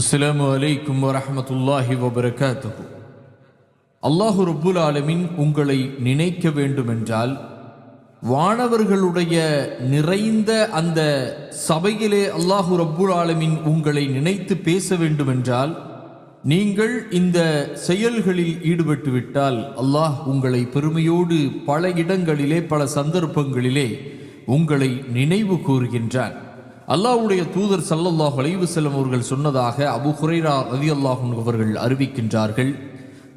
அஸ்லாம் வலைக்கும் வரமத்துல்லாஹி வபரகாத்து அல்லாஹு ரப்புல் ஆலமின் உங்களை நினைக்க வேண்டுமென்றால் வானவர்களுடைய நிறைந்த அந்த சபையிலே அல்லாஹு ரப்புல் ஆலமின் உங்களை நினைத்து பேச வேண்டுமென்றால் நீங்கள் இந்த செயல்களில் ஈடுபட்டு விட்டால் அல்லாஹ் உங்களை பெருமையோடு பல இடங்களிலே பல சந்தர்ப்பங்களிலே உங்களை நினைவு கூறுகின்றான் அல்லாவுடைய தூதர் சல்லல்லாஹ் அலைஹி செல்லும் அவர்கள் சொன்னதாக அபு ஹுரைரா ரதி அன்ஹு அவர்கள் அறிவிக்கின்றார்கள்.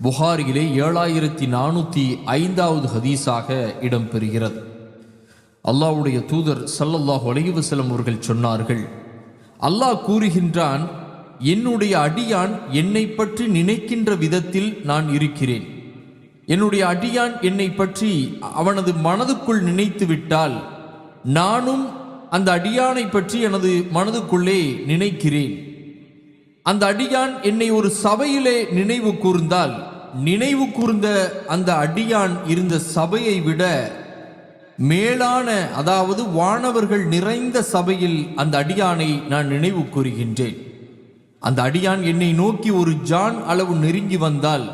புகாரியிலே ஏழாயிரத்தி நானூற்றி ஐந்தாவது ஹதீஸாக இடம்பெறுகிறது. அல்லாவுடைய தூதர் சல்லல்லாஹ் அலைஹி செல்லும் அவர்கள் சொன்னார்கள் அல்லாஹ் கூறுகின்றான் என்னுடைய அடியான் என்னை பற்றி நினைக்கின்ற விதத்தில் நான் இருக்கிறேன். என்னுடைய அடியான் என்னை பற்றி அவனது மனதுக்குள் நினைத்து விட்டால் நானும் அந்த அடியானை பற்றி எனது மனதுக்குள்ளே நினைக்கிறேன். அந்த அடியான் என்னை ஒரு சபையிலே நினைவு கூர்ந்தால் நினைவு கூர்ந்த அந்த அடியான் இருந்த சபையை விட மேலான அதாவது வானவர்கள் நிறைந்த சபையில் அந்த அடியானை நான் நினைவு கூறுகின்றேன். அந்த அடியான் என்னை நோக்கி ஒரு ஜான் அளவு நெருங்கி வந்தால்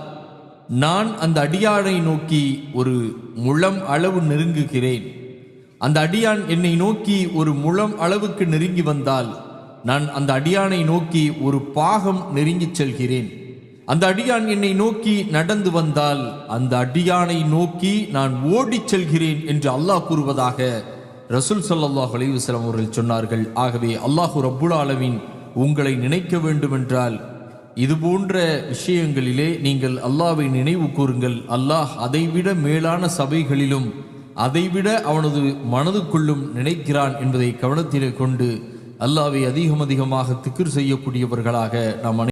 நான் அந்த அடியானை நோக்கி ஒரு முழம் அளவு நெருங்குகிறேன். அந்த அடியான் என்னை நோக்கி ஒரு முழம் அளவுக்கு நெருங்கி வந்தால் நான் அந்த அடியானை நோக்கி ஒரு பாகம் நெருங்கிச் செல்கிறேன். அந்த அடியான் என்னை நோக்கி நடந்து வந்தால் அந்த அடியானை நோக்கி நான் ஓடிச் செல்கிறேன் என்று அல்லாஹ் கூறுவதாக ரசூல் சல்லாஹ் அலைஹி அவர்கள் சொன்னார்கள். ஆகவே அல்லாஹு ரப்புல் அளவின் உங்களை நினைக்க வேண்டுமென்றால் இது போன்ற விஷயங்களிலே நீங்கள் அல்லாவை நினைவு கூறுங்கள். அல்லாஹ் அதைவிட மேலான சபைகளிலும் அதைவிட அவனது மனதுக்குள்ளும் நினைக்கிறான் என்பதை கவனத்திலே கொண்டு அல்லாவை அதிகம் அதிகமாக திக்ர் செய்யக்கூடியவர்களாக நாம்